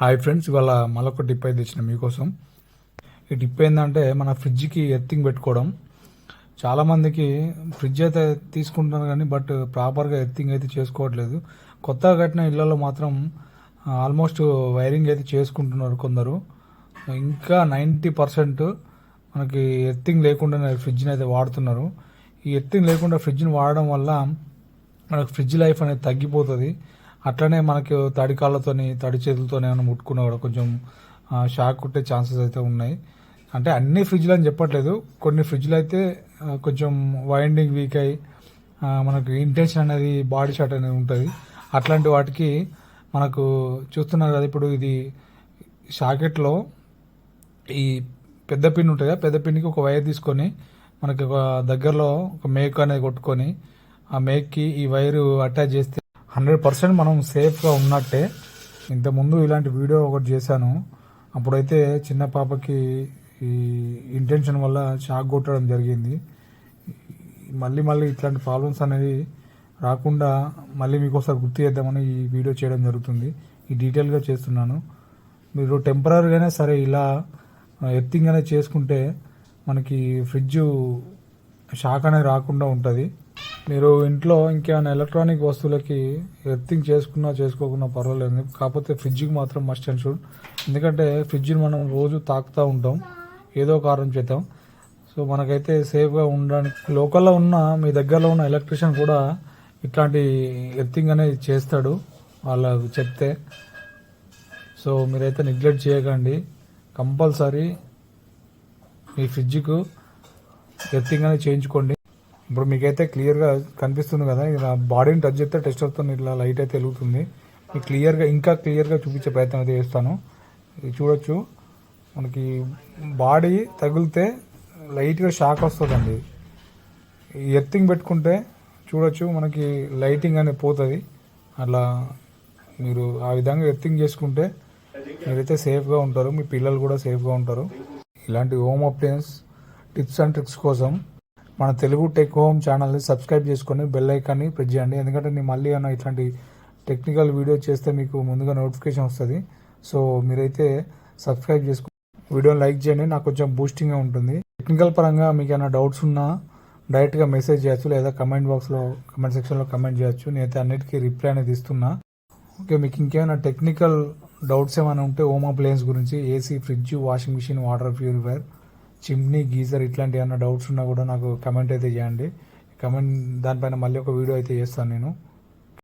Hi friends ఇవాళ మళ్ళొక tip అయితే తెచ్చిన మీకోసం. ఈ టిప్ ఏంటంటే మన ఫ్రిడ్జ్కి ఎర్తింగ్ పెట్టుకోవడం. చాలామందికి ఫ్రిడ్జ్ అయితే తీసుకుంటున్నారు కానీ బట్ ప్రాపర్గా ఎర్తింగ్ అయితే చేసుకోవట్లేదు. కొత్తగా కట్టిన ఇళ్ళలో మాత్రం ఆల్మోస్ట్ వైరింగ్ అయితే చేసుకుంటున్నారు కొందరు. ఇంకా నైంటీ పర్సెంట్ మనకి ఎర్తింగ్ లేకుండానే ఫ్రిడ్జ్ని అయితే వాడుతున్నారు. ఈ ఎర్తింగ్ లేకుండా ఫ్రిడ్జ్ని వాడడం వల్ల మనకు ఫ్రిడ్జ్ లైఫ్ అనేది తగ్గిపోతుంది. అట్లనే మనకి తడి కాళ్ళతోని తడి చేతులతోనే ఏమైనా ముట్టుకున్నా కూడా కొంచెం షాక్ కొట్టే ఛాన్సెస్ అయితే ఉన్నాయి. అంటే అన్ని ఫ్రిడ్జ్లు అని చెప్పట్లేదు. కొన్ని ఫ్రిడ్జ్లు అయితే కొంచెం వైండింగ్ వీక్ అయ్యి మనకు ఇంటెన్షన్ అనేది బాడీ షాట్ అనేది ఉంటుంది. అట్లాంటి వాటికి మనకు చూస్తున్నారు కదా ఇప్పుడు ఇది షాకెట్లో ఈ పెద్ద పిన్ ఉంటుంది పెద్ద పిన్కి ఒక వైర్ తీసుకొని మనకి ఒక దగ్గరలో ఒక మేక్ అనేది కొట్టుకొని ఆ మేక్కి ఈ వైరు అటాచ్ చేస్తే హండ్రెడ్ పర్సెంట్ మనం సేఫ్గా ఉన్నట్టే. ఇంతకుముందు ఇలాంటి వీడియో ఒకటి చేశాను. అప్పుడైతే చిన్న పాపకి ఈ ఇంటెన్షన్ వల్ల షాక్ కొట్టడం జరిగింది. మళ్ళీ మళ్ళీ ఇట్లాంటి ప్రాబ్లమ్స్ అనేది రాకుండా మళ్ళీ మీకు ఒకసారి గుర్తు చేద్దామని ఈ వీడియో చేయడం జరుగుతుంది. ఈ డీటెయిల్గా చేస్తున్నాను. మీరు టెంపరీగానే సరే ఇలా ఎర్తింగ్ అనేది చేసుకుంటే మనకి ఫ్రిడ్జ్ షాక్ అనేది రాకుండా ఉంటుంది. మీరు ఇంట్లో ఇంకేమైనా ఎలక్ట్రానిక్ వస్తువులకి ఎర్థింగ్ చేసుకున్నా చేసుకోకున్నా పర్వాలేదు. కాకపోతే ఫ్రిడ్జ్కి మాత్రం మస్ట్ అండ్ షుడ్ ఎందుకంటే ఫ్రిడ్జ్ని మనం రోజు తాకుతూ ఉంటాం. ఏదో కారణం చేద్దాం. సో మనకైతే సేఫ్గా ఉండడానికి లోకల్లో ఉన్న మీ దగ్గరలో ఉన్న ఎలక్ట్రీషియన్ కూడా ఇట్లాంటి ఎర్తింగ్ అనేది చేస్తాడు. వాళ్ళకు చెప్తే. సో మీరైతే నెగ్లెక్ట్ చేయకండి. కంపల్సరీ మీ ఫ్రిడ్జ్కు ఎర్థింగ్ అనేది చేయించుకోండి. ఇప్పుడు మీకైతే క్లియర్గా కనిపిస్తుంది కదా ఇలా బాడీని టచ్ చేస్తే టెస్టర్తో ఇట్లా లైట్ అయితే వెలుగుతుంది. మీకు క్లియర్గా ఇంకా క్లియర్గా చూపించే ప్రయత్నం అయితే చేస్తాను. ఇది చూడొచ్చు. మనకి బాడీ తగిలితే లైట్గా షాక్ వస్తుందండి. ఈ ఎర్తింగ్ పెట్టుకుంటే చూడొచ్చు మనకి లైటింగ్ అనేది పోతుంది. అట్లా మీరు ఆ విధంగా ఎర్తింగ్ చేసుకుంటే మీరైతే సేఫ్గా ఉంటారు మీ పిల్లలు కూడా సేఫ్గా ఉంటారు. ఇలాంటి home appliance tips and tricks కోసం మన తెలుగు టెక్ హోమ్ ఛానల్ని సబ్స్క్రైబ్ చేసుకొని బెల్ ఐకాన్ని ప్రెస్ చేయండి. ఎందుకంటే నేను మళ్ళీ అన్న ఇట్లాంటి టెక్నికల్ వీడియో చేస్తే మీకు ముందుగా నోటిఫికేషన్ వస్తుంది. సో మీరైతే సబ్స్క్రైబ్ చేసుకో వీడియోని లైక్ చేయండి. నాకు కొంచెం బూస్టింగ్గా ఉంటుంది. టెక్నికల్ పరంగా మీకు ఏమైనా డౌట్స్ ఉన్నా డైరెక్ట్గా మెసేజ్ చేయొచ్చు లేదా కమెంట్ బాక్స్లో కమెంట్ సెక్షన్లో కమెంట్ చేయొచ్చు. నేనైతే అన్నిటికీ రిప్లై అనేది ఇస్తున్నా. ఓకే మీకు ఇంకేమైనా టెక్నికల్ డౌట్స్ ఏమైనా ఉంటే హోమ్ అప్లయన్స్ గురించి AC fridge washing machine water purifier chimney geyser ఇట్లాంటి ఏమైనా డౌట్స్ ఉన్నా కూడా నాకు కమెంట్ అయితే చేయండి. కమెంట్ దానిపైన మళ్ళీ ఒక వీడియో అయితే చేస్తాను నేను.